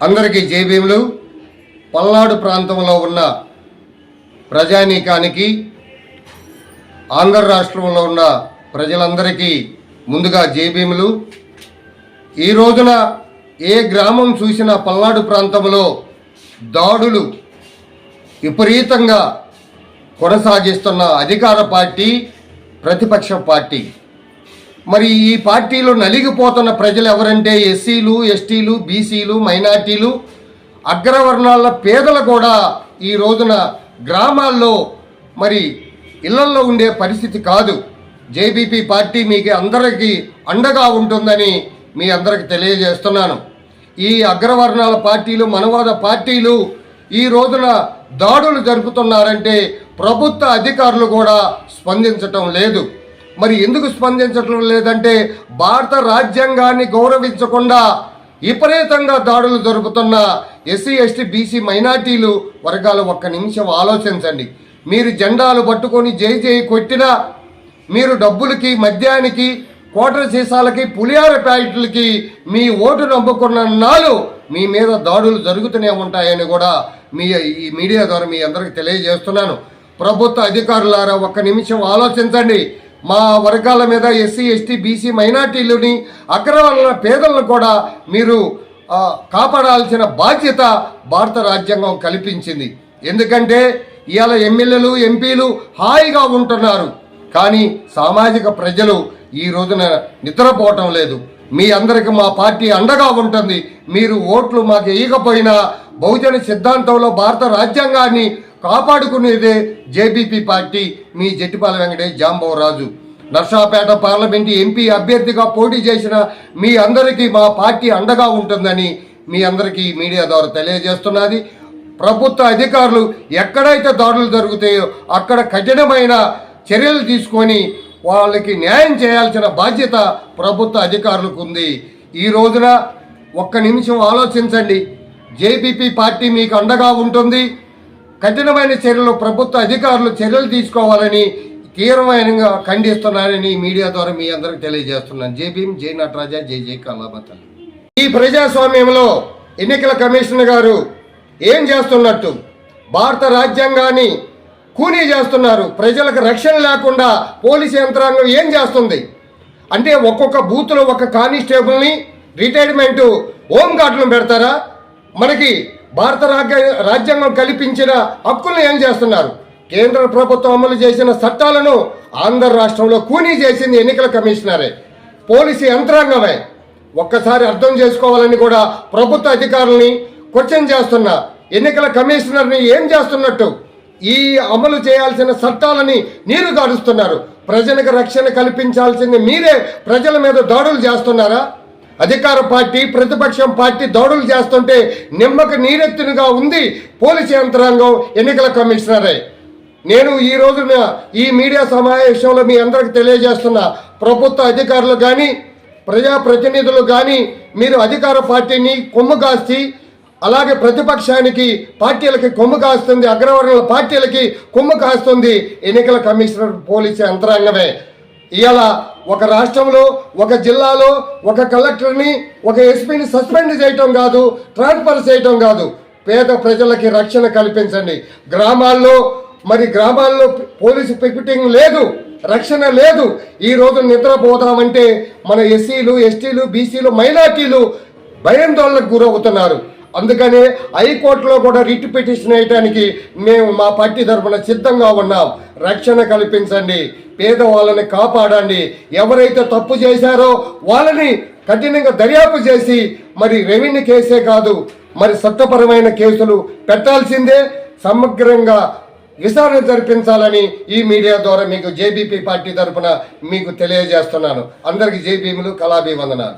అందరికీ జైభీములు పల్నాడు ప్రాంతంలో ఉన్న ప్రజానీకానికి ఆంధ్ర రాష్ట్రంలో ఉన్న ప్రజలందరికీ ముందుగా జైభీములు ఈ రోజున ఏ గ్రామం చూసినా పల్నాడు ప్రాంతంలో దాడులు విపరీతంగా కొనసాగిస్తున్న అధికార పార్టీ ప్రతిపక్ష పార్టీ. మరి ఈ పార్టీలో నలిగిపోతున్న ప్రజలు ఎవరంటే ఎస్సీలు ఎస్టీలు బీసీలు మైనార్టీలు అగ్రవర్ణాల పేదలు కూడా ఈ రోజున గ్రామాల్లో మరి ఇళ్ళల్లో ఉండే పరిస్థితి కాదు. జేబీపీ పార్టీ మీకు అందరికీ అండగా ఉంటుందని మీ అందరికి తెలియజేస్తున్నాను. ఈ అగ్రవర్ణాల పార్టీలు మనవాద పార్టీలు ఈ రోజున దాడులు జరుపుతున్నారంటే ప్రభుత్వ అధికారులు కూడా స్పందించటం లేదు. మరి ఎందుకు స్పందించడం లేదంటే భారత రాజ్యాంగాన్ని గౌరవించకుండా విపరీతంగా దాడులు జరుపుతున్న ఎస్సీ ఎస్టీ బీసీ మైనార్టీలు వర్గాలు ఒక్క నిమిషం ఆలోచించండి. మీరు జెండాలు పట్టుకొని జై జై కొట్టినా మీరు డబ్బులకి మద్యానికి కోటర సీసాలకి పులిహార ప్యాకెట్లకి మీ ఓటు నమ్ముకున్న నాలు మీ మీద దాడులు జరుగుతూనే ఉంటాయని కూడా మీ ఈ మీడియా ద్వారా మీ అందరికి తెలియజేస్తున్నాను. ప్రభుత్వ అధికారులారా ఒక్క నిమిషం ఆలోచించండి. మా వర్గాల మీద ఎస్సీ ఎస్టీ బీసీ మైనార్టీలని అగ్రవర్ణ పేదలను కూడా మీరు కాపాడాల్సిన బాధ్యత భారత రాజ్యాంగం కల్పించింది. ఎందుకంటే ఇవాళ ఎమ్మెల్యేలు ఎంపీలు హాయిగా ఉంటున్నారు. కానీ సామాజిక ప్రజలు ఈ రోజున నిద్రపోవటం లేదు. మీ అందరికి మా పార్టీ అండగా ఉంటుంది. మీరు ఓట్లు మాకు వేయకపోయినా బహుజన సిద్ధాంతంలో భారత రాజ్యాంగాన్ని కాపాడుకునేదే జేబీపీ పార్టీ. మీ జట్టిపాల వెంకటేష్ జాంబవరాజు. నర్సాపేట పార్లమెంటు ఎంపీ అభ్యర్థిగా పోటీ చేసిన మీ అందరికీ మా పార్టీ అండగా ఉంటుందని మీ అందరికీ మీడియా ద్వారా తెలియజేస్తున్నది. ప్రభుత్వ అధికారులు ఎక్కడైతే దాడులు జరుగుతాయో అక్కడ కఠినమైన చర్యలు తీసుకొని వాళ్ళకి న్యాయం చేయాల్సిన బాధ్యత ప్రభుత్వ అధికారులకు ఉంది. ఈ రోజున ఒక్క నిమిషం ఆలోచించండి. జేపీపీ పార్టీ మీకు అండగా ఉంటుంది. కఠినమైన చర్యలు ప్రభుత్వ అధికారులు చర్యలు తీసుకోవాలని తీవ్రమైనగా ఖండిస్తున్నానని మీడియా ద్వారా మీ అందరికి తెలియజేస్తున్నాను. జై భీమ్ జై నటరాజా జై జై కళాబతల్ ఈ ప్రజాస్వామ్యంలో ఎన్నికల కమిషన్ గారు ఏం చేస్తున్నట్టు? భారత రాజ్యాంగాన్ని కూనీ చేస్తున్నారు. ప్రజలకు రక్షణ లేకుండా పోలీసు యంత్రాంగం ఏం చేస్తుంది? అంటే ఒక్కొక్క బూత్లో ఒక కానిస్టేబుల్ని రిటైర్మెంట్ హోంగార్డులను పెడతారా? మనకి భారత రాజ్య రాజ్యాంగం కల్పించిన హక్కులను ఏం చేస్తున్నారు? కేంద్ర ప్రభుత్వం అమలు చేసిన చట్టాలను ఆంధ్ర రాష్ట్రంలో కూనీ చేసింది ఎన్నికల కమిషనరే. పోలీసు యంత్రాంగమే. ఒక్కసారి అర్థం చేసుకోవాలని కూడా ప్రభుత్వ అధికారుల్ని క్వశ్చన్ చేస్తున్నా. ఎన్నికల కమిషనర్ని ఏం చేస్తున్నట్టు? ఈ అమలు చేయాల్సిన చట్టాలని నీరు గారుస్తున్నారు. ప్రజలకు రక్షణ కల్పించాల్సింది మీరే. ప్రజల మీద దాడులు చేస్తున్నారా? అధికార పార్టీ ప్రతిపక్షం పార్టీ దౌడులు చేస్తుంటే నిమ్మకు నీరెత్తునుగా ఉంది పోలీసు యంత్రాంగం ఎన్నికల కమిషనరే. నేను ఈ రోజున ఈ మీడియా సమావేశంలో మీ అందరికి తెలియజేస్తున్న ప్రభుత్వ అధికారులు కానీ ప్రజాప్రతినిధులు కానీ మీరు అధికార పార్టీని కొమ్ము కాస్తి అలాగే ప్రతిపక్షానికి పార్టీలకి కొమ్ము కాస్తుంది అగ్రవర్ణుల పార్టీలకి కొమ్ము కాస్తుంది ఎన్నికల కమిషనర్ పోలీసు యంత్రాంగమే. ఇలా ఒక రాష్ట్రంలో ఒక జిల్లాలో ఒక కలెక్టర్ని ఒక ఎస్పీని సస్పెండ్ చేయటం కాదు ట్రాన్స్ఫర్ చేయటం కాదు. పేద ప్రజలకి రక్షణ కల్పించండి. గ్రామాల్లో మరి గ్రామాల్లో పోలీసు పికెటింగ్ లేదు రక్షణ లేదు. ఈ రోజు నిద్రపోతామంటే మన ఎస్సీలు ఎస్టీలు బీసీలు మైనార్టీలు భయాందోళనకు గురవుతున్నారు. అందుకనే హైకోర్టులో కూడా రిట్ పిటిషన్ వేయడానికి మేము మా పార్టీ తరఫున సిద్ధంగా ఉన్నాం. రక్షణ కల్పించండి. పేదవాళ్ళని కాపాడండి. ఎవరైతే తప్పు చేశారో వాళ్ళని కఠినంగా దర్యాప్తు చేసి మరి రెవెన్యూ కేసే కాదు మరి చట్టపరమైన కేసులు పెట్టాల్సిందే. సమగ్రంగా విచారణ జరిపించాలని ఈ మీడియా ద్వారా మీకు జేబీపీ పార్టీ తరఫున మీకు తెలియజేస్తున్నాను. అందరికీ జేబీములు కళాభివందనాలు.